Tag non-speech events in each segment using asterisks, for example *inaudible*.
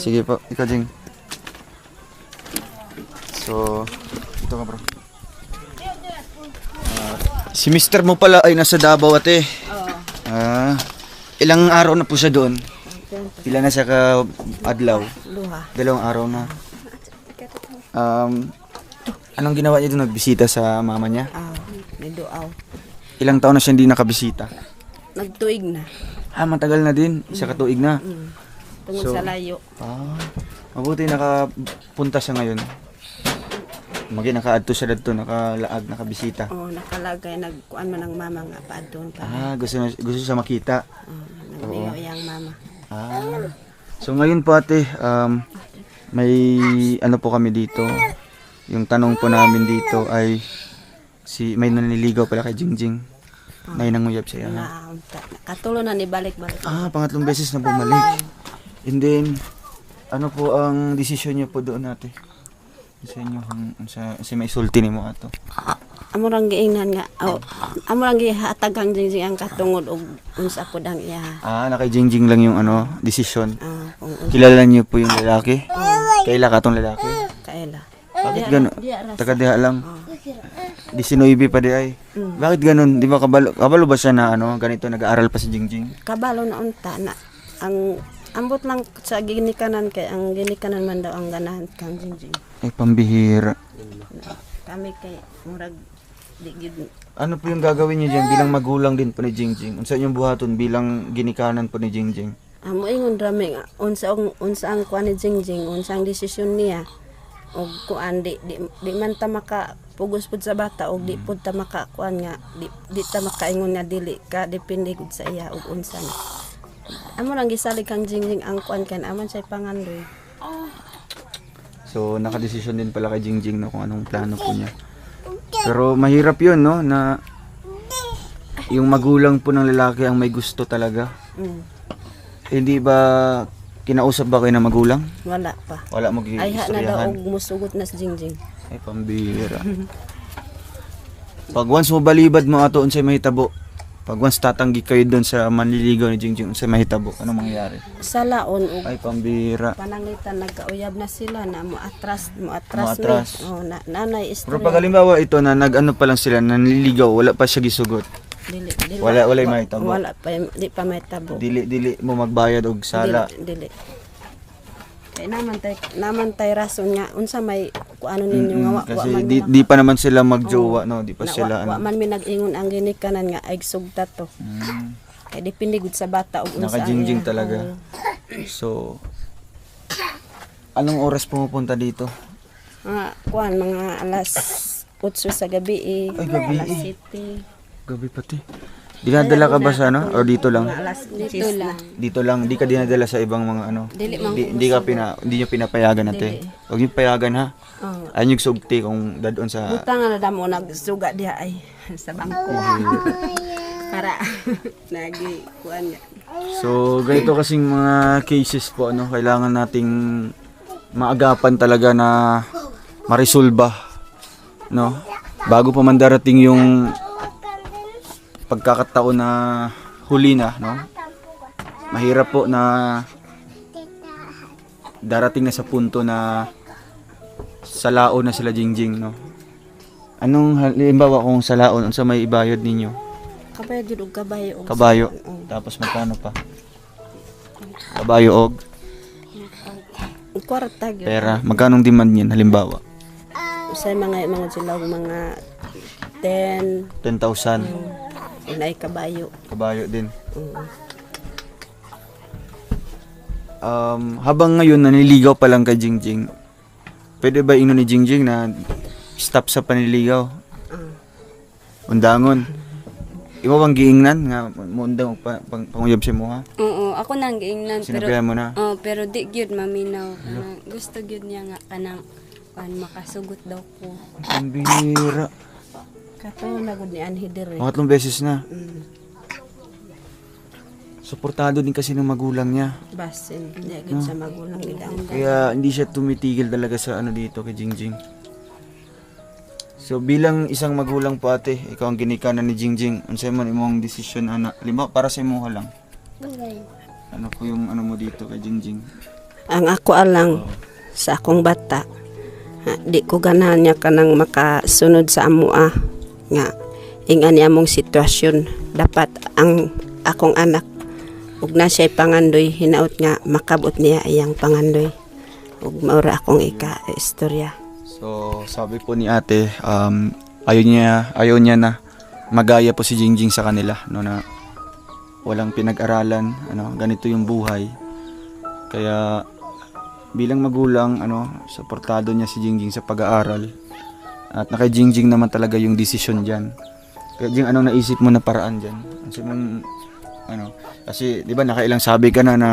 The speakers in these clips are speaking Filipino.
Sige po, ikaw Jing. So, ito ka bro. Ah, si Mister mo pala ay nasa Davao ate. Oo. Ah, ilang araw na po siya doon? Ilan na siya ka adlaw? Luha. Dalawang araw na. Um, anong ginawa niya doon? Nagbisita sa mama niya? Ah, may duaw. Ilang taon na siya hindi nakabisita? Nagtuig na. Ah, matagal na din. Isa katuig na. Mm. Tungod So- sa layo. Ah, mabuti nakapunta siya ngayon. Magi nakaadto siya dito, nakalaag, nakabisita. Oh, nakalagay nagkuan man ang mama nga pa doon pa. Ah, gusto na, gusto siya makita. Oh, nagmingaw yang mama. Ah. So ngayon po ate, um, may ano po kami dito. Yung tanong po namin dito ay si may naniligaw pala kay Jingjing. May nanguyab siya. Na, katulo na ni balik-balik. Ah, pangatlong beses na bumalik. And then, ano po ang desisyon niyo po doon ate? Sa inyo, sa, sa may sulti ni mo ato. Amo rang giingnan nga. Oh, amo rang gihatag ang jingjing ang katungod og unsa pud ang iya. Ah, na kay Jingjing lang yung ano, desisyon. Ah, kung unsa Kilala niyo po yung lalaki? Kaila ka tong lalaki? kaila. Bakit ras. Taga diha lang. Oh. 19 pa di ay. Mm. Bakit ganun? Di ba kabalo, kabalo ba siya na ano, ganito nag-aaral pa si Jingjing? kabalo na unta na ang ambot lang sa ginikanan kay ang ginikanan man daw ang ganahan kang jingjing. Ay, pambihira. Kami kay murag di gid Ano po yung gagawin niyo dyan bilang magulang din po ni Jingjing? Unsa yung buhaton bilang ginikanan po ni Jingjing? amo ingon rami nga unsa ang unsa ang kuan ni jingjing unsa ang desisyon niya og kuan di, di, di man ta maka pugos pud sa bata og di pud ta maka kuan nga di, di ta makaingon nga dili ka depende gud sa iya og unsa na amo lang gisalig kang jingjing ang kuan kan amon say pangandoy So, nakadesisyon din pala kay Jingjing no, kung anong plano po niya. Pero mahirap yun, no, na yung magulang po ng lalaki ang may gusto talaga. mm. Hindi ba kinausap ba kayo ng magulang? wala pa Wala mo ay ha na daw og musugot na si jingjing Ay, pambira. *laughs* Pag once mo balibad mo ato unsay mahitabo. Pag once tatanggi kayo doon sa manliligaw ni Jingjing unsay mahitabo, ano mangyayari? sa laon og Ay, pambira. pananglitan nagkauyab na sila na mo atras mo atras Moatras. ni oh na, nanay Pero istorya pag halimbawa ito na nag-ano pa lang sila, nanliligaw, wala pa siya gisugot. dili dili Wala- wala'y wa- mahitabo. wala pa di pa may tabo Dili dili mo magbayad og sala. dili, dili. kay naman tay naman tay rason nga unsa may kuano ninyo nga wa, Kasi man di, di pa naman sila magjowa, no? Di pa na, sila wa, wa ano. man mi nag-ingon ang ginikanan nga ay sugta to Mm, kay depende gud sa bata og unsa Nakajingjing talaga. So Anong oras pumupunta dito? mga kuan mga alas 8 sa gabi eh. Ay, gabi alas eh. 7 Gabi pati. Dinadala ka ba sa ano? O dito lang? dito lang Dito lang, di ka dinadala sa ibang mga ano. Dili man Di, di ka pina, di nyo pinapayagan natin. Huwag nyo payagan ha. oh. Ayun yung sugti kung dadon sa... Butang na damo nagsuga diha ay *laughs* sa bangko. *laughs* Para *laughs* nagi kuan nga. So, ganito kasing mga cases po, ano, kailangan nating maagapan talaga na marisolba, no? Bago pa man darating yung pagkakataon na huli na, no? Mahirap po na darating na sa punto na salao na sila jingjing, no? Anong halimbawa kung salaon, unsa may ibayad ninyo? Kabayo jud og kabayo og Kabayo. Tapos magkano pa? Kabayo og kwarta gyud. pera. Magkano demand niyan halimbawa? Usay mga mga sila og mga 10 10,000 inay kabayo. kabayo din. Mm. Um, habang ngayon naniligaw pa lang kay Jingjing. Pwede ba ino ni Jingjing na stop sa panliligaw? Ah. Undangon. Imo bang giingnan nga mo undang og pa, pang, panguyab si mo ha? Oo, ako nang giingnan pero Sinabihan mo na. oh, pero di gyud maminaw kanang gusto gyud niya nga kanang kan makasugot daw ko. Ang bihira. Kato na gud ni Anhi dire. Mga tatlong beses na. Mm. Suportado din kasi ng magulang niya. Basin, di gud sa magulang gid ang Kaya hindi siya tumitigil talaga sa ano dito kay Jingjing. So bilang isang magulang po ate, ikaw ang ginikanan ni Jingjing. Unsay man imong desisyon ana? Lima para sa imo lang. Ano po yung ano mo dito kay Jingjing? ang ako alang sa akong bata ha, di ko ganahan niya kanang makasunod sa amua nga ingan niya mong sitwasyon dapat ang akong anak ug na siya'y pangandoy hinaut nga makabot niya iyang pangandoy ug maura akong ika istorya So, sabi po ni ate, um, ayaw niya, ayaw niya na magaya po si Jingjing sa kanila, no, na walang pinag-aralan, ano, ganito yung buhay. Kaya, bilang magulang, ano, suportado niya si Jingjing sa pag-aaral. At kay Jingjing naman talaga yung desisyon dyan. Kaya Jing, anong naisip mo na paraan dyan? Kasi mong, ano, kasi, di ba, nakailang sabi ka na na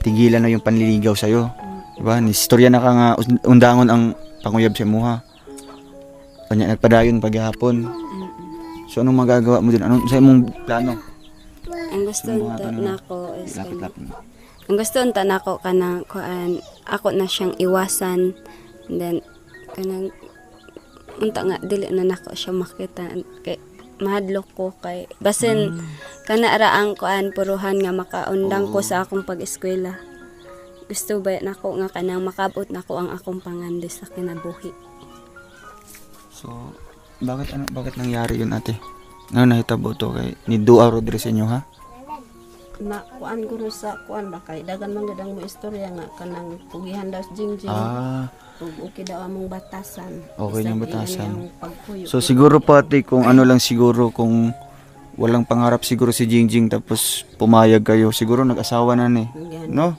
tigilan na yung panliligaw sa'yo. Di ba? Ni istorya na ka nga, undangon ang panguyab sa muha. Kanya nagpadayon paghapon. So anong magagawa mo din? Anong sa imong plano? Ang gusto tanong. nako is kanang Lapit-lapit mo. ang gusto unta nako kanang kuan ako na siyang iwasan and then kanang unta nga dili na nako siya makita kay mahadlok ko kay basin kana ra ang kuan puruhan nga makaundang ko sa akong pag-eskwela gusto ba nako nga kanang makabot nako ang akong pangandi sa kinabuhi So bakit ano bakit nangyari yun ate? Ano nahitabo to kay ni Dua Rodriguez inyo ha? na kuan guro sa kuan ba kay dagan man gud ang mo istorya nga kanang pugihan daw Jingjing Ah, ug okay daw among batasan Okay Isang yung batasan. ang pagpuyo so siguro po ate kung ano lang siguro kung walang pangarap siguro si Jingjing tapos pumayag kayo siguro nag-asawa na ni. Yan. No?